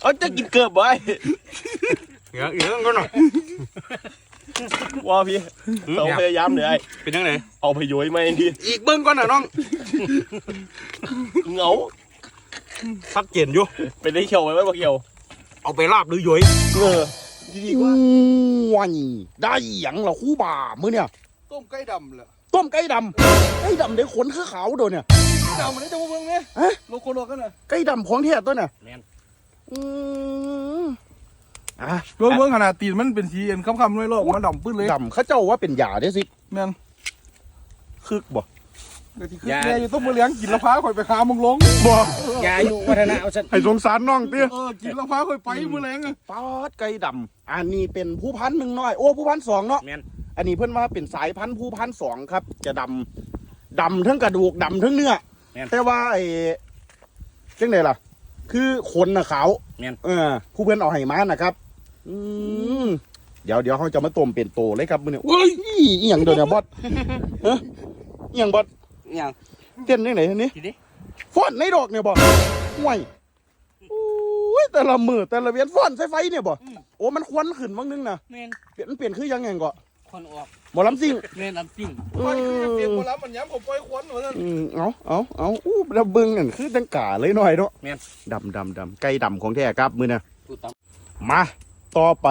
เอาจะกินเกือบไว้เหลือเหลือก็หน่อยว่าพี่เราพยายามเลยไอ้เป็นยังไงเอาไปโยยมาเองดิอีกเบิ้งก่อนนะน้องเหงาชัดเจนอยู่เป็นได้เขียวไว้ไหมบ่เขียวเอาไปลาบหรือหยอยเออดีกว่าวันได้หยังเหรอคู่บ่ามื้อเนี่ย ต้มไก่ดำเหรอต้มไก่ดำไก่ดำได้ขนคือขาวโดนเนี่ยไก่ ดำมันได้จะมาเบิ่งไหมฮะ โลโก้โลกันน่ะไก่ดำของแท้ตัวเนี่ยแม่น อืมอะเบิ่งเบิ่งขนาดตีนมันเป็นสีเอ็นคำๆเลยโลกมันดำปื้นเลยดำเขาเจ้าว่าเป็นยาเด้สิแม่นคึกบ่เดี๋ยวที่คือแม่อยู่ต้มมือเลี้ยงกินแล้วพาข่อยไปหามึงลงบ่ยาอยู่วัฒนะเอาฉันให้สงสารน้องเตี้ยเออกินแล้วพาข่อยไปมือแรงอะป๊อดไก่ดำอันนี้เป็นผู้พันหนึ่งน้อยโอ้ผู้พันสองเนาะ แม่นอันนี้เพิ่นว่าเป็นสายพันธุ์ผู้พันสองครับ จะดำดำทั้งกระดูกดำทั้งเนื้อ แม่นแต่ว่าไอ้จังไดล่ะ คือคนน่ะขาวแม่น เออผู้เพิ่นเอาให้มานะครับ อืมเดี๋ยวเดี๋ยวเขาจะมาต้มเป็นโตเลยครับมื้อนี้เฮ้ยอีหยังเดี๋ยวเนี่ยบอสฮะอีหยังบอสยังเต้นจังไดนี่ทีนี้ฟ้อนในดอกเนี่ยบ่ห่วยโอ้ยแต่ละมือแต่ละเวียนฟ้อนใส่ไฟเนี่ยบ่โอ้มันควันขึ้นบางนึงนะแม่นเปลี่ยนมันเปลี่ยนคือยังไงก็คน ออกหมอลำซิ่งแม่นลำซิ่งเอไปคือเปลี่ยนอคนรับมันย้ำผมปล่อยควันหัวนั่นอืมเอาเอาเอาอู้ระเบิงนั่นคือจังกาเลยหน่อยเนาะแม่นดำดำดำไก่ดำของแท้ครับมือนะกูตามมาต่อไป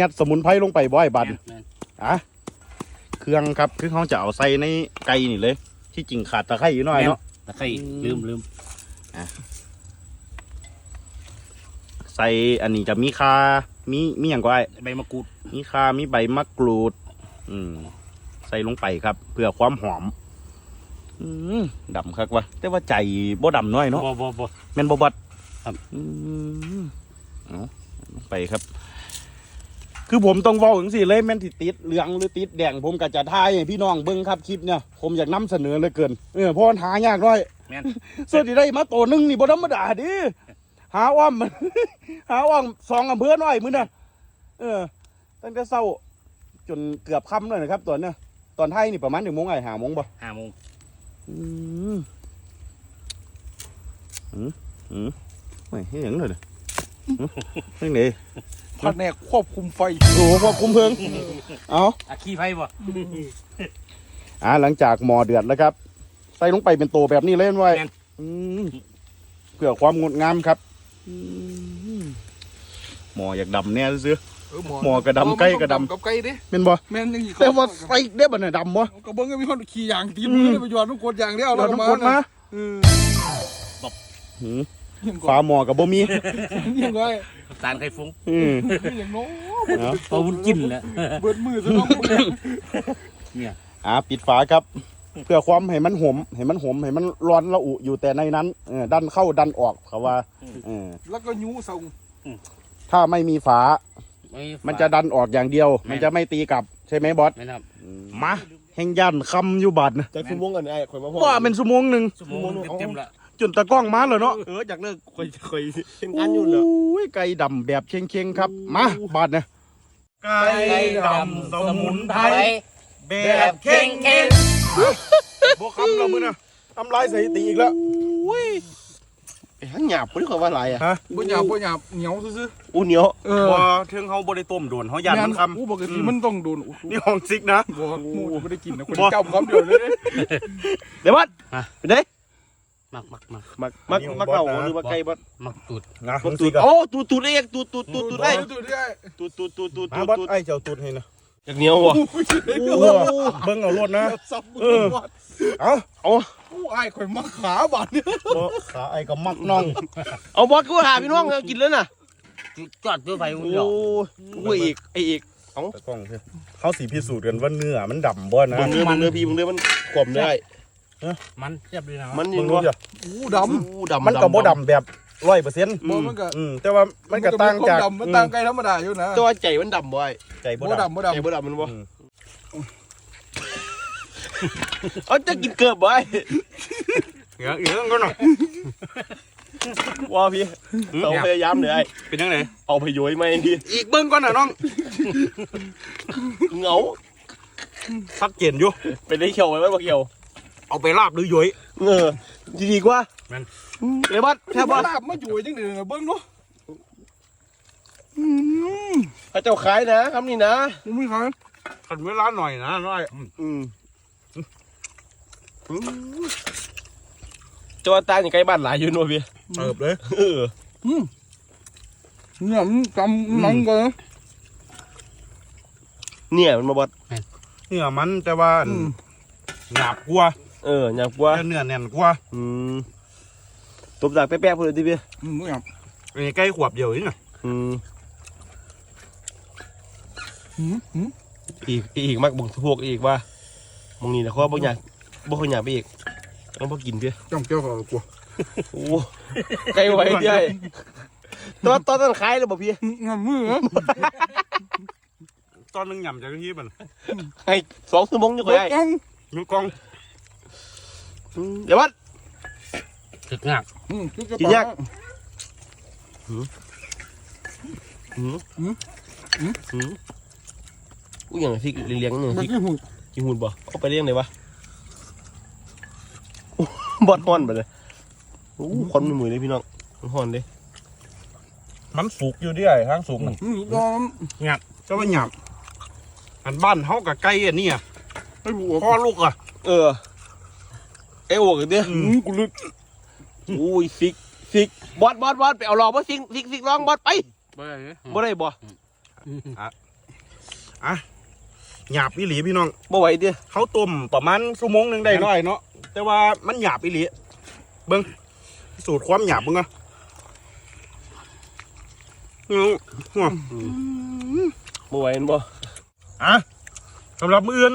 ยัดสมุนไพรลงไปบ่อยบันแม่นแม่นอะเครื่องครับคือเขาจะเอาใส่ในไก่นี่เลย ที่จริงขาดตะไคร้อยู่หน่อยเนาะ ตะไคร้ลืมลืมใส่อันนี้จะมีคา มีมีอย่างก็ไอ้ใบมะกรูดมีคามีใบมะกรูด อืม ใส่ลงไปครับ เพื่อความหอม อืมดำคักวะแต่ว่าใจบ่ดำน้อยเนาะบ่บ่บ่แม่นบ่บัดครับอืมเอาลงไปครับ คือผมต้องเว้าถึงสิเลยแม่นที่ติดเหลืองหรือติดแดงผมก็จะทายให้พี่น้องเบิ่งครับคลิปเนี่ยผมอยากนำเสนอเหลยเกินเออเพราะมันหายากน้อยแม่น ส่วนที่ได้มาตัวหนึงนี่บ่ธรรมดาดิ หาอ้อม หาอ้อมสองอำเภอน้อยมื้อน่ะเออ ตั้งแต่เช้า จนเกือบค่ำเลยนะครับ ตอนเนี้ยตอนไทยนี่ประมาณหนึ่งโมงไงหาโมงบ่ห้าโมงอืมอืมอืมไม่เห็นหยังเลยเนี่ยเรื่องไหนแผนกควบคุมไฟ โอ้โหควบคุมเพลิงเอา อะขี้ไฟบ่อ่าหลังจากหมอเดือดแล้วครับ ใส่ลงไปเป็นตัวแบบนี้เล่นไว้แม่นอืมเพื่อความงดงามครับอืม หมออยากดำเนี่ยซื้อเออหมอกระดำไก่กระดำกับไก่ดิเป็นบ่แม่นยังอีกแต่ว่าใส่ได้บ่เนี่ยดำบ่กระเบื้องก็มีคนขี่ยางตีนมือเลยไปหยอดทุกคนอย่างเดียวเราต้องกดมาเออหืมยังก่ฝาอนหมอกับบ่มียังไงตาลไข่ฟุ้งอืมอย่างโน้เอาพอวุ้นกินแล้วเบิดมือซะน้องเนี่ยอ่าปิดฝาครับ เพื่อความให้มันหอมให้มันหอมให้มันร้อนระอุอยู่แต่ในนั้นเออดันเข้าดันออกเขาว่าเออแล้วก็ยูส่งถ้าไม่มีฝาไมันจะดันออกอย่างเดียว มันจะไม่ตีกลับใช่ไหมบอสแม่นครับมาแห่งยันคำอยู่บัดนะจะฟุ้งวงกันไอ้ข่อยมาพ่อว่าเป็นชั่วโมงหนึ่งชั่วโมงเต็มๆละจนตะกล้องมาเลยเนาะเอออยากเลิกข่อยข่อยเห็นงานอยู่เหรอโอ้ยไก่ดำแบบเชงๆครับมาบาดนะไก่ดำสมุนไพรแบบเข่งเข่ง บวกคำเรามือนะทำลายสถิติอีกแล้วทั้งหยาบคนที่ข่อยว่าอะไรอะฮะบ่หยาบบ่หยาบเหนียวซื่ออู้เหนียวๆเออบ่เทิงเขาบริต้มโดนเขาหยันมันคอู้ปกติมันต้องโดนอู้ำนี่ของซิกนะ บ่หมูไม่ได้กินนะคนบ่จำคำเดียวเลยเดี๋ยวบอสไปเด้มักมักมักมักมักมักเราหรือว่าไก่บัดมักตูดนะตูดโอ้ตูดตูดเองตูดตูดตูดตูดไอ้ตูดได้ตูดตูดตูดตูดมาตูดบอสตูดไอ้เจ้าตุดให้นะ จากเหนียววะเบิ้งเอารถนะซับมืเอออวัดเอาเอาอู้อ้ายข่อยมักขาบาดเนี่ยบ่ขาไอ้ก็มักน้อง เอาบอสกูหาพี่น้องเอากินแล้วน่ะจอดด้วยไฟโอ้อุ่นเดียวกูอีกไอ้อีกตะกล้องเถอะเขาสีพิสูจน์กันว่าเนื้อมันดำบ่นะมึงเนื้อมึงเนื้อพี่มึงเนื้อมันกลมได้มันเทียบเลยนะมันมึยังงรู้วะจ้ะอู้ดำอู้ดำมันก็บ่ดำแบบ ร้อยเปอร์เซ็นต์บ่มันก็อืมแต่ว่ามันก็ต่างจากดำมันต่างไกลธรรมดาอยู่นะตัวใจมันดำบ่ไอ้ใจบ่บ่ดดำบ่ใจดำบ่ดำมันบ่อืมเอาจะกินเกือบบ่ไอ้เหลือเหลือก็หน่อย ว่าพี่เราพยายามเลยไอ้เป็นยังไงเอาไปโยยมาเองดิอีกเบิ้งก่อนนะน้องเหงาชัดเจนอยู่เป็นได้เขียวไว้ไหมบ่เขียวเอาไปลาบหรือหยอยเออ ดีดีกว่าแม่น เดี๋ยวบัดแทบว่าว่าลาบมาอยู่จังเดือเบิ้งเนาะพระเจ้าขายนะคำนี้นะยังไม่ขายขันเวลาหน่อยนะน้อยอืมจอตาอย่างไกลบ้านหลายอยู่โนพี่เติบเลย เออเนี่ยมันจำหนังกันนะ เนี่ยมันมาบดเนื้อมันแต่ว่าหยาบกว่า เอออยากกลัวแต่เนื้อแน่นกว่าอืมตบจากแป๊ะๆพูดเลยดิพี่อืมไม่อยากอันนี้ใกล้ขวบเดียวนี่นะอืมอืมอืมอีกอีกมักบ่งพวกอีกว่ามึงนี่นะเขาบ่อยากบ่ค่อยอยากไปอีกต้องบ่กินพี่จำเจ้าเขากลัวโอ้ไกลไว้ที่ไอ้ตอนตอนนั้นขายเลยบ่พี่งามมือเหรอตอนนึงหย่ำจากที่มันให้สองชั่วโมงอยู่ก็ได้กังนิ้วกองอืม เดี๋ยววัดถึกงัก อืมกินยากอืมอืมอืมอุ้ยอย่างพริกเลี้ยงๆอย่างมัพนริกคือหุ่นกินหุ่นบ่เอาไปเลี้ยงเลยวะโอ้บอดฮ้อนไปเลยโอ้ควันมือเลยพี่น้องมันฮ้อนเลยมันสุกอยู่ที่ไอ้ทางสุกน่ะอืมตอนก็ว่าหยาบอันบ้านเฮากับไก่อันนี้อะไอ้บัวพ่อลูกอะเออ ไอ้โอ้กันเด้ออืมกูลึกอุ้ยฟิกฟิกบอดบอดบอดไปเอาหลอกบ่ซิงฟิกฟิกลองบอดไปบ่ได้เด้บ่ได้บ่หยาบอีหลีพี่น้องบ่ไหวเด้อเขาต้มประมาณชั่วโมงหนึงได้น้อยเนาะแต่ว่ามันหยาบอีหลีเบิ่งสูตรความหยาบเบิ่งอะอืมหัวบ่ไหวแม่นบ่อะสำหรับมื้ออื่น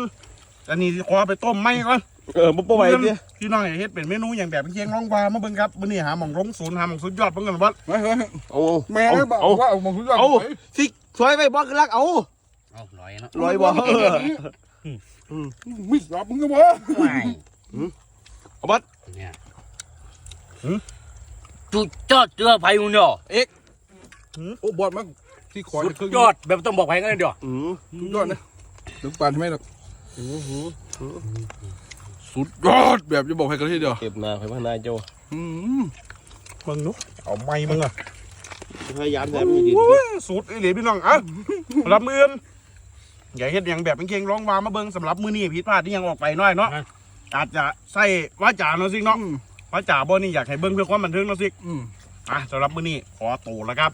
อันนี้ขอไปต้มไหมก่อนเออบ่บ่ไหวเด้อ พี่น้องอยากเฮ็ดเป็นเมนูอย่างแบบเคียงร้องวามาเบิ่งครับมื้อนี้หาหม่องลงศูนย์หาหม่องสุดยอดเบิ่งกันว่าไม่เฮ้ยเอาแม่ได้บอกเอาว่าเอามาคุยกันเอาฟิกสวยไปบ่คือรักเอาเอาร้อยเนาะลอยบ่เออมิสรับมึงก็บ่เอาบัดเนี่ยจุดยอดเจอไผ่มึงเนาะเอ็กโอ้บอดมากที่คอสุจะเครื่องดยอดแบบต้องบอกไผ่กันเลยเดี๋ยวอืมสุดยอดนะถึงปานทำไมหรอกอือหือ สุดยอดแบบจะบอกให้กันทีเดียวเก็บหน้าไปพัฒนาเจ้าอืมเบิ่งนุเอาไม้มึงอะพยายามแต่ไม่ดีโอ้ยสูตรอีหลีพี่น้องอะสำหรับมื้ออื่นอยากเฮ็ดอย่างแบบเคียงร้องวามาเบิ่งสำหรับมื้อนี้ผิดพลาดที่ยังออกไปน้อยเนาะอาจจะใส่ว่าจาเนาะสิเนาะว่าจาบ่นี่อยากให้เบิ่งเพื่อความบันเทิงเนาะสิอืมอะสำหรับมื้อนี้ขอตัวแล้วครับ